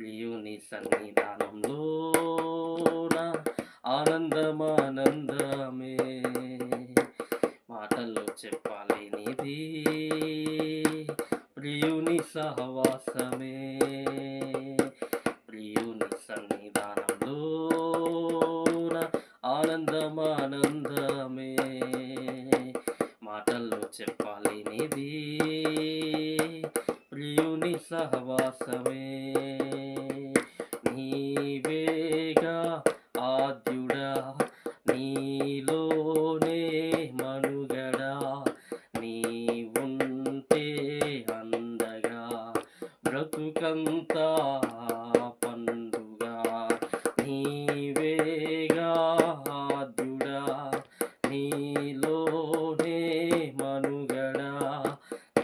ప్రియుని సన్నిధానంలోన ఆనందమానందమే. మాటల్లో చెప్పాలేనిది ప్రియుని సహవాసమే. ప్రియుని సన్నిధానంలోన ఆనందమానందమే. మాటల్లో చెప్పాలేనిది ప్రియుని సహవాసమే. నీలోనే మనుగడా నీవుంటే అందగా బ్రతుకంతా పండుగ. నీవేగా ఆద్యుడా నీలోనే మనుగడా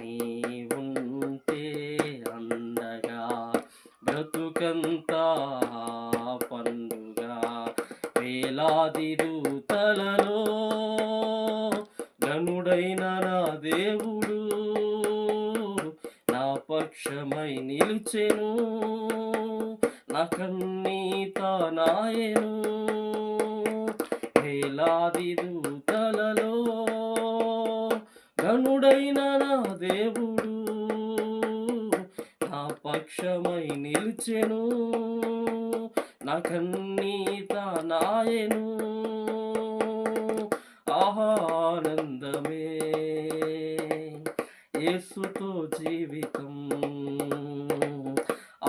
నీవుంటే అందగా బ్రతుకంతా వేలాది దూతలలో గనుడైన నా దేవుడు నా పక్షమై నిలిచెను నా కన్నీత నాయను. వేలాది దూతలలో గనుడైన నా దేవుడు నా పక్షమై నిలిచెను. నాయను ఆనందమే యేసుతో జీవితం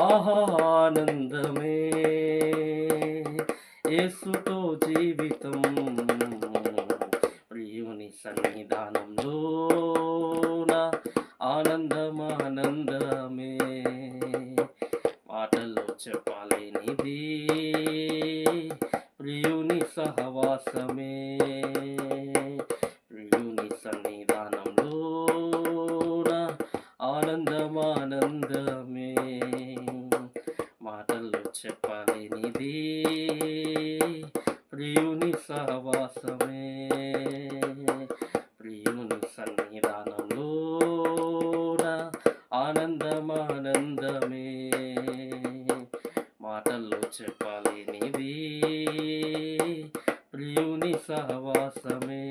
ఆనందమే యేసుతో జీవితం ప్రియుని సన్నిధానంలో నా ఆనందమానందమే. మాటల్లో చెప్పాలి ప్రియుని సహవాసమే ప్రియుని సన్నిధానంలో ఆనందమానందమే మాటల్లో చెప్పలేనిది ప్రియుని సహవాసమే ప్రియుని సన్నిధానంలో ఆనందమానందమే पाली प्रियुनि सहवासमे